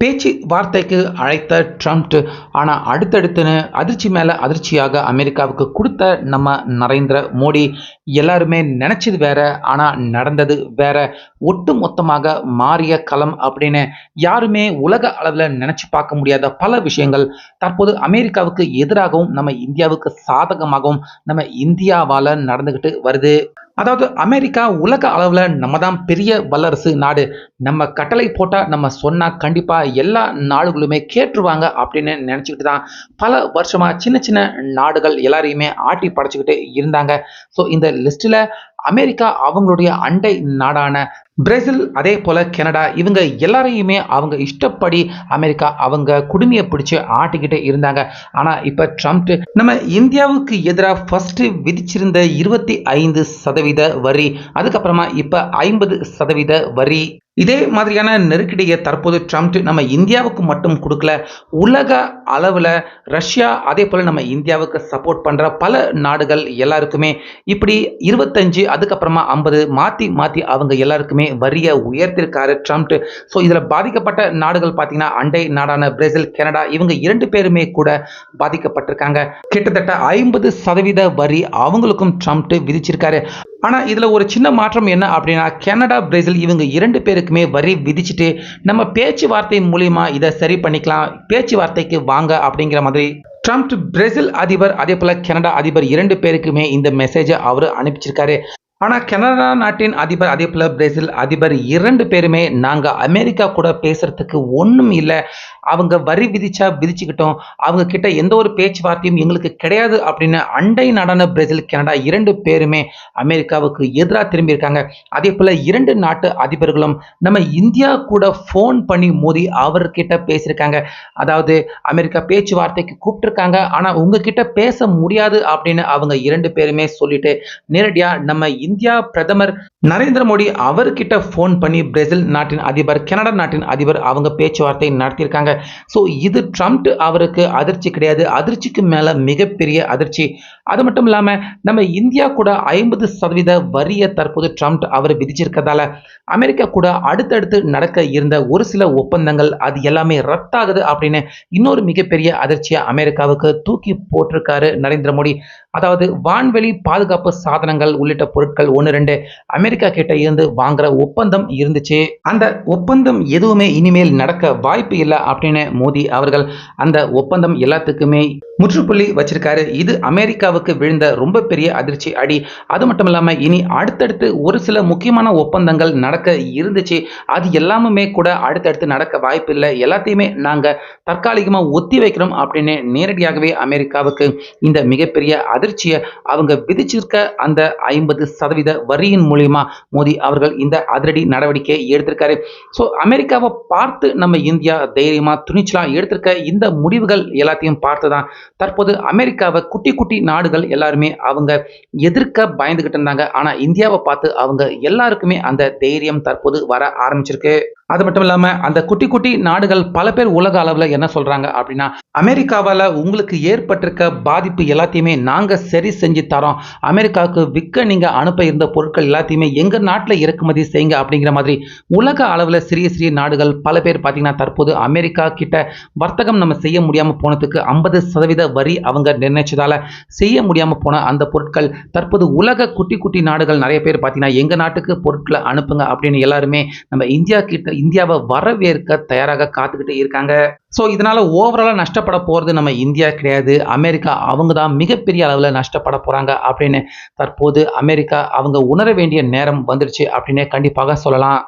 பேச்சு வார்த்தைக்கு அழைத்த ட்ரம்ப் ஆனால் அடுத்தடுத்துன்னு அதிர்ச்சி மேலே அதிர்ச்சியாக அமெரிக்காவுக்கு கொடுத்த நம்ம நரேந்திர மோடி எல்லாருமே நினச்சது வேற ஆனால் நடந்தது வேற. ஒட்டு மொத்தமாக மாறிய களம் அப்படின்னு யாருமே உலக அளவில் நினச்சி பார்க்க முடியாத பல விஷயங்கள் தற்போது அமெரிக்காவுக்கு எதிராகவும் நம்ம இந்தியாவுக்கு சாதகமாகவும் நம்ம இந்தியாவால் நடந்துக்கிட்டு வருது. அதாவது அமெரிக்கா உலக அளவில் நம்ம தான் பெரிய வல்லரசு நாடு. நம்ம கட்டளை போட்டால் நம்ம சொன்னால் கண்டிப்பாக எல்லா நாடுகளுமே கேட்டுருவாங்க அப்படின்னு நினச்சிக்கிட்டு தான் பல வருஷமாக சின்ன சின்ன நாடுகள் எல்லாரையுமே ஆட்டி படைச்சிக்கிட்டு இருந்தாங்க. ஸோ இந்த லிஸ்ட்டில் அமெரிக்கா அவங்களுடைய அண்டை நாடான பிரேசில் அதே போல் கனடா இவங்க எல்லாரையுமே அவங்க இஷ்டப்படி அமெரிக்கா அவங்க குடுமையை பிடிச்சி ஆட்டிக்கிட்டே இருந்தாங்க. ஆனால் இப்போ ட்ரம்ப் நம்ம இந்தியாவுக்கு எதிராக ஃபஸ்ட்டு விதிச்சிருந்த இருபத்தி ஐந்து சதவீத வரி அதுக்கப்புறமா இப்போ ஐம்பது சதவீத வரி இதே மாதிரியான நெருக்கடியை தற்போது ட்ரம்ப் நம்ம இந்தியாவுக்கு மட்டும் கொடுக்கல உலக அளவில் ரஷ்யா அதே போல் நம்ம இந்தியாவுக்கு சப்போர்ட் பண்ணுற பல நாடுகள் எல்லாருக்குமே இப்படி இருபத்தஞ்சு அதுக்கப்புறமா ஐம்பது மாற்றி மாற்றி அவங்க எல்லாருக்குமே வரியை உயர்த்திருக்காரு ட்ரம்ப். ஸோ இதில் பாதிக்கப்பட்ட நாடுகள் பார்த்தீங்கன்னா அண்டை நாடான பிரேசில் கனடா இவங்க இரண்டு பேருமே கூட பாதிக்கப்பட்டிருக்காங்க. கிட்டத்தட்ட ஐம்பது சதவீத வரி அவங்களுக்கும் ட்ரம்ப் விதிச்சிருக்காரு. ஆனால் இதில் ஒரு சின்ன மாற்றம் என்ன அப்படின்னா கனடா பிரேசில் இவங்க இரண்டு பேருக்குமே வரி விதிச்சுட்டு நம்ம பேச்சுவார்த்தை மூலிமா இதை சரி பண்ணிக்கலாம் பேச்சுவார்த்தைக்கு வாங்க அப்படிங்கிற மாதிரி ட்ரம்ப் பிரேசில் அதிபர் அதே போல் கனடா அதிபர் இரண்டு பேருக்குமே இந்த மெசேஜை அவர் அனுப்பிச்சிருக்காரு. ஆனால் கனடா நாட்டின் அதிபர் அதே போல் பிரேசில் அதிபர் இரண்டு பேருமே நாங்கள் அமெரிக்கா கூட பேசுகிறதுக்கு ஒன்றும் இல்லை. அவங்க வரி விதிச்சா விதிச்சுக்கிட்டோம். அவங்க கிட்ட எந்த ஒரு பேச்சுவார்த்தையும் எங்களுக்கு கிடையாது அப்படின்னு அண்டை நாடான பிரேசில் கனடா இரண்டு பேருமே அமெரிக்காவுக்கு எதிராக திரும்பியிருக்காங்க. அதே போல் இரண்டு நாட்டு அதிபர்களும் நம்ம இந்தியா கூட ஃபோன் பண்ணி மோதி அவர்கிட்ட பேசியிருக்காங்க. அதாவது அமெரிக்கா பேச்சுவார்த்தைக்கு கூப்பிட்டுருக்காங்க. ஆனால் உங்ககிட்ட பேச முடியாது அப்படின்னு அவங்க இரண்டு பேருமே சொல்லிட்டு நேரடியாக நம்ம இந்தியா பிரதமர் நரேந்திர மோடி அவர்கிட்ட ஃபோன் பண்ணி பிரேசில் நாட்டின் அதிபர் கனடா நாட்டின் அதிபர் அவங்க பேச்சுவார்த்தை நடத்தியிருக்காங்க. ஸோ இது ட்ரம்ப் அவருக்கு அதிர்ச்சி கிடையாது. அதிர்ச்சிக்கு மேலே மிகப்பெரிய அதிர்ச்சி. அது மட்டும் இல்லாமல் நம்ம இந்தியா கூட ஐம்பது சதவீத வரியை தற்போது ட்ரம்ப் அவர் விதிச்சிருக்கதால அமெரிக்கா கூட அடுத்தடுத்து நடக்க இருந்த ஒரு சில ஒப்பந்தங்கள் அது எல்லாமே ரத்தாகுது அப்படின்னு இன்னொரு மிகப்பெரிய அதிர்ச்சியை அமெரிக்காவுக்கு தூக்கி போட்டிருக்காரு நரேந்திர மோடி. அதாவது வான்வெளி பாதுகாப்பு சாதனங்கள் உள்ளிட்ட பொருட்கள் ஒன்று ரெண்டு அமெரிக்கா கிட்ட இருந்து வாங்குற ஒப்பந்தம் இருந்துச்சு. அந்த ஒப்பந்தம் எதுவுமே இனிமேல் நடக்க வாய்ப்பு இல்லை அப்படின்னு மோடி அவர்கள் அந்த ஒப்பந்தம் எல்லாத்துக்குமே முற்றுப்புள்ளி வச்சிருக்காரு. இது அமெரிக்காவுக்கு விழுந்த ரொம்ப பெரிய அதிர்ச்சி அடி. அது மட்டும் இல்லாமல் இனி அடுத்தடுத்து ஒரு சில முக்கியமான ஒப்பந்தங்கள் நடக்க இருந்துச்சு. அது எல்லாமுமே கூட அடுத்தடுத்து நடக்க வாய்ப்பு இல்லை எல்லாத்தையுமே நாங்கள் தற்காலிகமாக ஒத்தி வைக்கிறோம் அப்படின்னு நேரடியாகவே அமெரிக்காவுக்கு இந்த மிகப்பெரிய அதிர்ச்சியை அவங்க விதிச்சிருக்க அந்த ஐம்பது சதவீத வரியின் மூலியமா மோடி அவர்கள் இந்த அதிரடி நடவடிக்கையை எடுத்திருக்காரு. ஸோ அமெரிக்காவை பார்த்து நம்ம இந்தியா தைரியமாக துணிச்சலாக எடுத்திருக்க இந்த முடிவுகள் எல்லாத்தையும் பார்த்து தான் தற்போது அமெரிக்காவை குட்டி குட்டி நாடுகள் எல்லாருமே அவங்க எதிர்க்க பயந்துகிட்டு இருந்தாங்க. ஆனால் இந்தியாவை பார்த்து அவங்க எல்லாருக்குமே அந்த தைரியம் தற்போது வர ஆரம்பிச்சிருக்கு. அது மட்டும் இல்லாமல் அந்த குட்டி குட்டி நாடுகள் பல பேர் உலக அளவில் என்ன சொல்கிறாங்க அப்படின்னா அமெரிக்காவால் உங்களுக்கு ஏற்பட்டிருக்க பாதிப்பு எல்லாத்தையுமே நாங்கள் சரி செஞ்சு தரோம். அமெரிக்காவுக்கு விற்க நீங்கள் அனுப்ப இருந்த பொருட்கள் எல்லாத்தையுமே எங்கள் நாட்டில் இறக்குமதி செய்யுங்க அப்படிங்கிற மாதிரி உலக அளவில் சிறிய சிறிய நாடுகள் பல பேர் பார்த்தீங்கன்னா தற்போது அமெரிக்கா கிட்ட வர்த்தகம் நம்ம செய்ய முடியாமல் போனதுக்கு ஐம்பது சதவீதம் சதவீத வரி அவங்க நிர்ணயிச்சதால செய்ய முடியாமல் போன அந்த பொருட்கள் தற்போது உலக குட்டி குட்டி நாடுகள் நிறைய பேர் பார்த்தீங்கன்னா எங்கள் நாட்டுக்கு பொருட்களை அனுப்புங்க அப்படின்னு எல்லாருமே நம்ம இந்தியா கிட்ட இந்தியாவை வரவேற்க தயாராக காத்துக்கிட்டு இருக்காங்க. ஸோ இதனால ஓவராலாக நஷ்டப்பட போகிறது நம்ம இந்தியா கிடையாது. அமெரிக்கா அவங்க தான் மிகப்பெரிய அளவில் நஷ்டப்பட போகிறாங்க அப்படின்னு தற்போது அமெரிக்கா அவங்க உணர வேண்டிய நேரம் வந்துடுச்சு அப்படின்னு கண்டிப்பாக சொல்லலாம்.